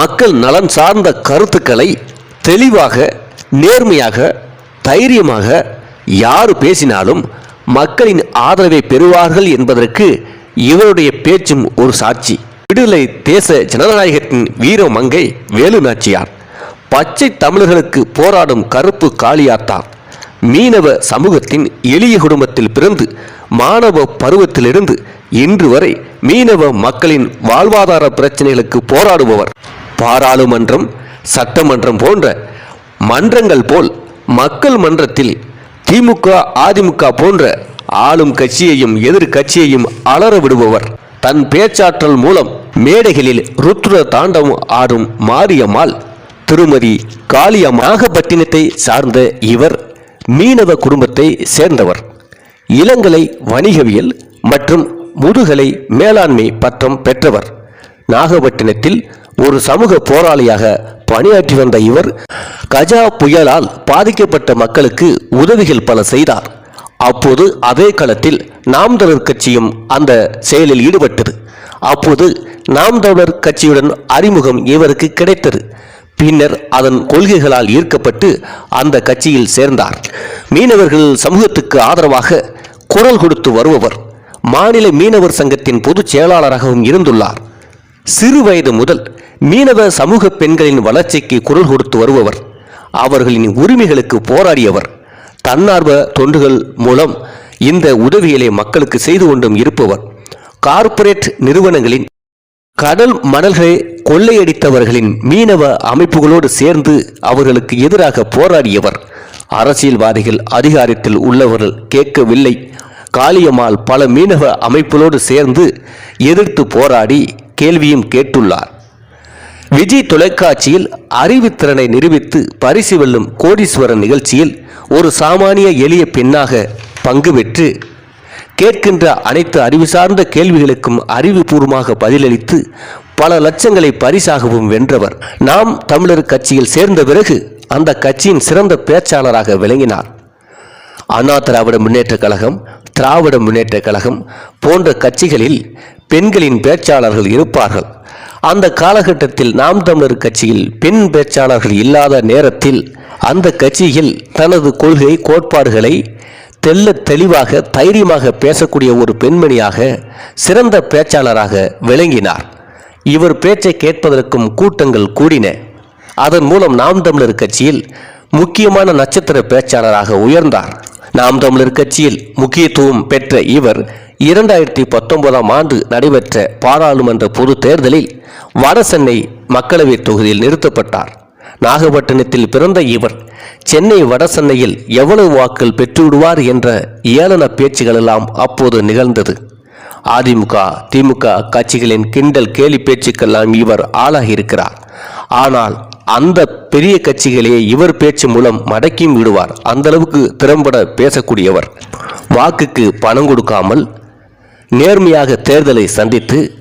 மக்கள் நலன் சார்ந்த கருத்துக்களை தெளிவாக நேர்மையாக தைரியமாக யார் பேசினாலும் மக்களின் ஆதரவை பெறுவார்கள் என்பதற்கு இவருடைய பேச்சும் ஒரு சாட்சி. விடுதலை தேச ஜனநாயகத்தின் வீர மங்கை வேலு நாச்சியார் பச்சை தமிழர்களுக்கு போராடும் கருப்பு காளியாத்தார் மீனவ சமூகத்தின் எளிய குடும்பத்தில் பிறந்து மாணவ பருவத்திலிருந்து இன்று வரை மீனவ மக்களின் வாழ்வாதார பிரச்சனைகளுக்கு போராடுபவர். பாராளுமன்றம் சட்டமன்றம் போன்ற மன்றங்கள் போல் மக்கள் மன்றத்தில் திமுக அதிமுக போன்ற ஆளும் கட்சியையும் எதிர்கட்சியையும் அலற விடுபவர். தன் பேச்சாற்றல் மூலம் மேடைகளில் ருத்ர தாண்டவம் ஆடும் மாரியம்மாள் திருமதி காளியம்மாகப்பட்டினத்தை சார்ந்த இவர் மீனவ குடும்பத்தை சேர்ந்தவர். இளங்கலை வணிகவியல் மற்றும் முதுகலை மேலாண்மை பட்டம் பெற்றவர். நாகப்பட்டினத்தில் ஒரு சமூக போராளியாக பணியாற்றி வந்த இவர் கஜா புயலால் பாதிக்கப்பட்ட மக்களுக்கு உதவிகள் பல செய்தார். அப்போது அதே களத்தில் நாம் தமிழர் கட்சியும் அந்த செயலில் ஈடுபட்டது. அப்போது நாம் தமிழர் கட்சியுடன் அறிமுகம் இவருக்கு கிடைத்தது. பின்னர் அதன் கொள்கைகளால் ஈர்க்கப்பட்டு அந்த கட்சியில் சேர்ந்தார். மீனவர்கள் சமூகத்துக்கு ஆதரவாக குரல் கொடுத்து வருபவர் மாநில மீனவர் சங்கத்தின் பொதுச் செயலாளராகவும் இருந்துள்ளார். சிறு வயது முதல் மீனவ சமூக பெண்களின் வளர்ச்சிக்கு குரல் கொடுத்து வருபவர் அவர்களின் உரிமைகளுக்கு போராடியவர். தன்னார்வ தொண்டுகள் மூலம் இந்த உதவிகளை மக்களுக்கு செய்து கொண்டும் இருப்பவர். கார்ப்பரேட் நிறுவனங்களின் கடல் மணல்களை கொள்ளையடித்தவர்களின் மீனவ அமைப்புகளோடு சேர்ந்து அவர்களுக்கு எதிராக போராடியவர். அரசியல்வாதிகள் அதிகாரத்தில் உள்ளவர்கள் கேட்கவில்லை. காளியம்மாள் பல மீனவ அமைப்புகளோடு சேர்ந்து எதிர்த்து போராடி கேள்வியும் கேட்டுள்ளார். விஜய் தொலைக்காட்சியில் அறிவுத்திறனை நிரூபித்து பரிசு வெல்லும் கோடீஸ்வரன் நிகழ்ச்சியில் ஒரு சாமானிய எளிய பெண்ணாக பங்கு பெற்று கேட்கின்ற அனைத்து அறிவு சார்ந்த கேள்விகளுக்கும் அறிவுபூர்வமாக பதிலளித்து பல லட்சங்களை பரிசாகவும் வென்றவர். நாம் தமிழர் கட்சியில் சேர்ந்த பிறகு அந்த கட்சியின் சிறந்த பேச்சாளராக விளங்கினார். அண்ணா திராவிட முன்னேற்றக் கழகம் திராவிட முன்னேற்றக் கழகம் போன்ற கட்சிகளில் பெண்களின் பேச்சாளர்கள் இருப்பார்கள். அந்த காலகட்டத்தில் நாம் தமிழர் கட்சியில் பெண் பேச்சாளர்கள் இல்லாத நேரத்தில் அந்த கட்சியில் தனது கொள்கை கோட்பாடுகளை தெல்ல தெளிவாக தைரியமாக பேசக்கூடிய ஒரு பெண்மணியாக சிறந்த பேச்சாளராக விளங்கினார். இவர் பேச்சை கேட்பதற்கும் கூட்டங்கள் கூடின. அதன் மூலம் நாம் தமிழர் கட்சியில் முக்கியமான நட்சத்திர பேச்சாளராக உயர்ந்தார். நாம் தமிழர் கட்சியில் முக்கியத்துவம் பெற்ற இவர் இரண்டாயிரத்தி பத்தொன்பதாம் ஆண்டு நடைபெற்ற பாராளுமன்ற பொது தேர்தலில் வடசென்னை மக்களவைத் தொகுதியில் நிறுத்தப்பட்டார். நாகப்பட்டினத்தில் பிறந்த இவர் சென்னை வடசென்னையில் எவ்வளவு வாக்கள் பெற்றுவிடுவார் என்ற ஏளன பேச்சுகளெல்லாம் அப்போது நிகழ்ந்தது. அதிமுக திமுக கட்சிகளின் கிண்டல் கேலி பேச்சுக்கெல்லாம் இவர் ஆளாகியிருக்கிறார். ஆனால் அந்த பெரிய கட்சிகளே இவர் பேச்சு மூலம் மடக்கியும் விடுவார். அந்த அளவுக்கு திறம்பட பேசக்கூடியவர். வாக்குக்கு பணம் கொடுக்காமல் நேர்மையாக தேர்தலை சந்தித்து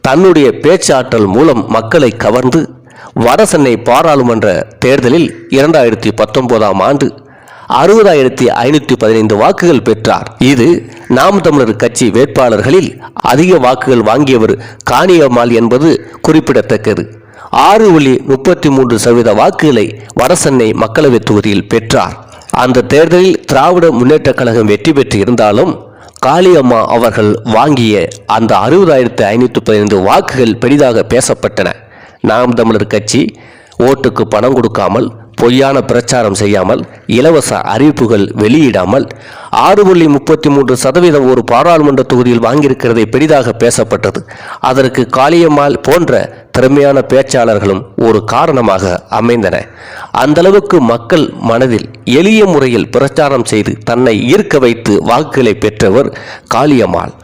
தன்னுடைய பேச்சாற்றல் மூலம் மக்களை கவர்ந்து வடசென்னை பாராளுமன்ற தேர்தலில் இரண்டாயிரத்தி பத்தொன்பதாம் ஆண்டு அறுபதாயிரத்தி ஐநூற்றி பதினைந்து வாக்குகள் பெற்றார். இது நாம் தமிழர் கட்சி வேட்பாளர்களில் அதிக வாக்குகள் வாங்கியவர் காணியம்மாள் என்பது குறிப்பிடத்தக்கது. ஆறு புள்ளி முப்பத்தி மூன்று சதவீத வாக்குகளை வடசென்னை மக்களவைத் தொகுதியில் பெற்றார். அந்த தேர்தலில் திராவிட முன்னேற்றக் கழகம் வெற்றி பெற்று இருந்தாலும் காளியம்மா அவர்கள் வாங்கிய அந்த அறுபதாயிரத்து ஐநூற்றி பதினைந்து வாக்குகள் பெரிதாக பேசப்பட்டன. நாம் தமிழர் கட்சி ஓட்டுக்கு பணம் கொடுக்காமல் பொய்யான பிரச்சாரம் செய்யாமல் இலவச அறிவிப்புகள் வெளியிடாமல் ஆறு புள்ளி முப்பத்தி மூன்று சதவீதம் ஒரு பாராளுமன்ற தொகுதியில் வாங்கியிருக்கிறதை பெரிதாக பேசப்பட்டது. அதற்கு காளியம்மாள் போன்ற திறமையான பேச்சாளர்களும் ஒரு காரணமாக அமைந்தன. அந்த அளவுக்கு மக்கள் மனதில் எளிய முறையில் பிரச்சாரம் செய்து தன்னை ஈர்க்க வைத்து வாக்குகளை பெற்றவர் காளியம்மாள்.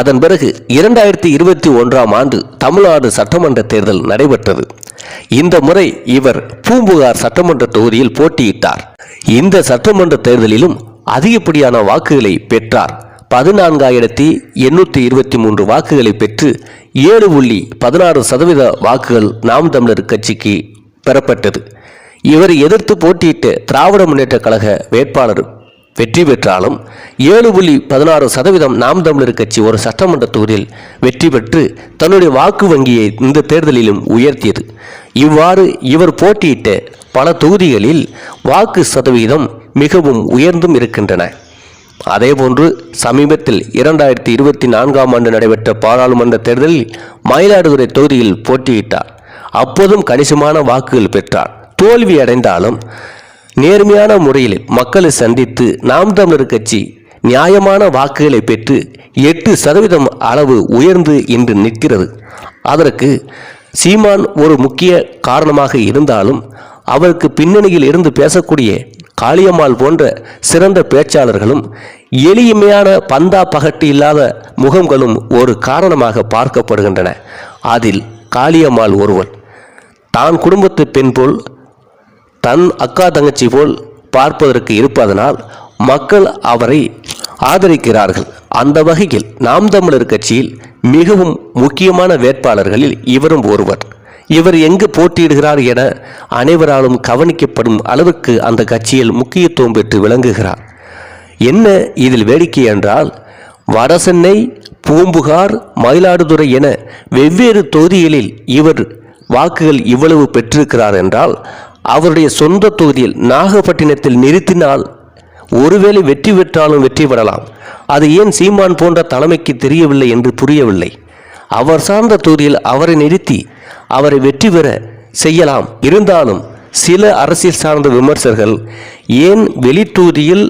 அதன் பிறகு இரண்டாயிரத்தி இருபத்தி ஒன்றாம் ஆண்டு தமிழ்நாடு சட்டமன்ற தேர்தல் நடைபெற்றது. இந்த முறை இவர் பூம்புகார் சட்டமன்ற தொகுதியில் போட்டியிட்டார். இந்த சட்டமன்ற தேர்தலிலும் அதிகப்படியான வாக்குகளை பெற்றார். பதினான்காயிரத்தி எண்ணூற்றி இருபத்தி மூன்று வாக்குகளை பெற்று ஏழு புள்ளி பதினாறு சதவீத வாக்குகள் நாம் தமிழர் கட்சிக்கு பெறப்பட்டது. இவரை எதிர்த்து போட்டியிட்ட திராவிட முன்னேற்ற கழக வேட்பாளர் வெற்றி பெற்றாலும் ஏழு புள்ளி பதினாறு சதவீதம் நாம் தமிழர் கட்சி ஒரு சட்டமன்ற தொகுதியில் வெற்றி பெற்று தன்னுடைய வாக்கு வங்கியை இந்த தேர்தலிலும் உயர்த்தியது. இவ்வாறு இவர் போட்டியிட்ட பல தொகுதிகளில் வாக்கு சதவீதம் மிகவும் உயர்ந்தும் இருக்கின்றன. அதேபோன்று சமீபத்தில் இரண்டாயிரத்தி இருபத்தி நான்காம் ஆண்டு நடைபெற்ற பாராளுமன்ற தேர்தலில் மயிலாடுதுறை தொகுதியில் போட்டியிட்டார். அப்போதும் கணிசமான வாக்குகள் பெற்றார். தோல்வி அடைந்தாலும் நேர்மையான முறையில் மக்களை சந்தித்து நாம் தமிழர் கட்சி நியாயமான வாக்குகளை பெற்று எட்டு சதவீதம் அளவு உயர்ந்து இன்று நிற்கிறது. அதற்கு சீமான் ஒரு முக்கிய காரணமாக இருந்தாலும் அவருக்கு பின்னணியில் இருந்து பேசக்கூடிய காளியம்மாள் போன்ற சிறந்த பேச்சாளர்களும் எளிமையான பந்தா பகட்டு இல்லாத முகங்களும் ஒரு காரணமாக பார்க்கப்படுகின்றன. அதில் காளியம்மாள் ஒருவன். தான் குடும்பத்து பெண் போல் தன் அக்கா தங்கச்சி போல் பார்ப்பதற்கு இருப்பதனால் மக்கள் அவரை ஆதரிக்கிறார்கள். அந்த வகையில் நாம் தமிழர் கட்சியில் மிகவும் முக்கியமான வேட்பாளர்களில் இவரும் ஒருவர். இவர் எங்கு போட்டியிடுகிறார் என அனைவராலும் கவனிக்கப்படும் அளவுக்கு அந்த கட்சியில் முக்கியத்துவம் பெற்று விளங்குகிறார். என்ன இதில் வேடிக்கை என்றால் வடசென்னை பூம்புகார் மயிலாடுதுறை என வெவ்வேறு தொகுதிகளில் இவர் வாக்குகள் இவ்வளவு பெற்றிருக்கிறார் என்றால் அவருடைய சொந்த தொகுதியில் நாகப்பட்டினத்தில் நிறுத்தினால் ஒருவேளை வெற்றி பெற்றாலும் வெற்றி பெறலாம். அது ஏன் சீமான் போன்ற தலைமைக்கு தெரியவில்லை என்று புரியவில்லை. அவர் சார்ந்த தொகுதியில் அவரை நிறுத்தி அவரை வெற்றி பெற செய்யலாம். இருந்தாலும் சில அரசியல் சார்ந்த விமர்சகர்கள் ஏன் வெளி தொகுதியில்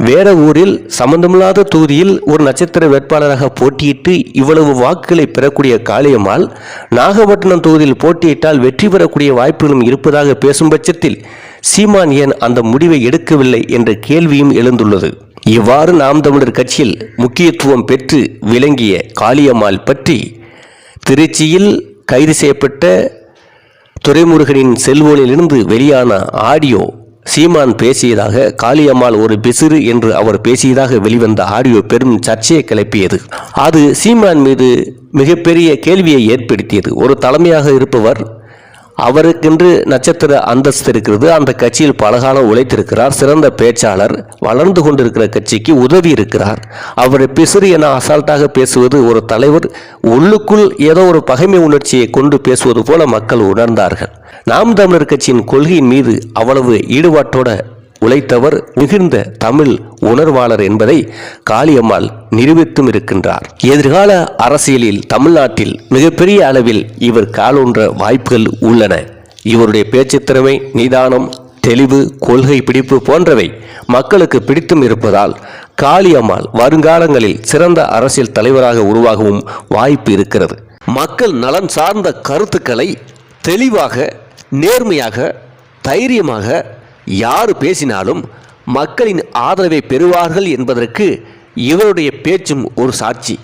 வேற ஊரில் சம்பந்தமில்லாத தொகுதியில் ஒரு நட்சத்திர வேட்பாளராக போட்டியிட்டு இவ்வளவு வாக்குகளை பெறக்கூடிய காளியம்மாள் நாகப்பட்டினம் தொகுதியில் போட்டியிட்டால் வெற்றி பெறக்கூடிய வாய்ப்புகளும் இருப்பதாக பேசும் பட்சத்தில் சீமான் ஏன் அந்த முடிவை எடுக்கவில்லை என்ற கேள்வியும் எழுந்துள்ளது. இவ்வாறு நாம் தமிழர் கட்சியில் முக்கியத்துவம் பெற்று விளங்கிய காளியம்மாள் பற்றி திருச்சியில் கைது செய்யப்பட்ட துரைமுருகனின் செல்போனிலிருந்து வெளியான ஆடியோ சீமான் பேசியதாக காளியம்மாள் ஒரு பிசிறு என்று அவர் பேசியதாக வெளிவந்த ஆடியோ பெரும் சர்ச்சையை கிளப்பியது. அது சீமான் மீது மிகப்பெரிய கேள்வியை ஏற்படுத்தியது. ஒரு தலைமையாக இருப்பவர் அவருக்கென்று நட்சத்திர அந்தஸ்து இருக்கிறது. அந்த கட்சியில் பலகாலம் உழைத்திருக்கிறார். சிறந்த பேச்சாளர் வளர்ந்து கொண்டிருக்கிற கட்சிக்கு உதவி இருக்கிறார். அவரை பிசிறு என அசால்ட்டாக பேசுவது ஒரு தலைவர் உள்ளுக்குள் ஏதோ ஒரு பகைமை உணர்ச்சியை கொண்டு பேசுவது போல மக்கள் உணர்ந்தார்கள். நாம் தமிழர் கட்சியின் கொள்கையின் மீது அவ்வளவு ஈடுபாட்டோட உழைத்தவர் மிகுந்த தமிழ் உணர்வாளர் என்பதை காளியம்மாள் நிரூபித்தும் இருக்கின்றார். எதிர்கால அரசியலில் தமிழ்நாட்டில் மிகப்பெரிய அளவில் இவர் காலூன்ற வாய்ப்புகள் உள்ளன. இவருடைய பேச்சுத்திறமை நிதானம் தெளிவு கொள்கை பிடிப்பு போன்றவை மக்களுக்கு பிடித்தும் இருப்பதால் காளியம்மாள் வருங்காலங்களில் சிறந்த அரசியல் தலைவராக உருவாகவும் வாய்ப்பு இருக்கிறது. மக்கள் நலன் சார்ந்த கருத்துக்களை தெளிவாக நேர்மையாக தைரியமாக யார் பேசினாலும் மக்களின் ஆதரவை பெறுவார்கள் என்பதற்கு இவருடைய பேச்சும் ஒரு சாட்சி.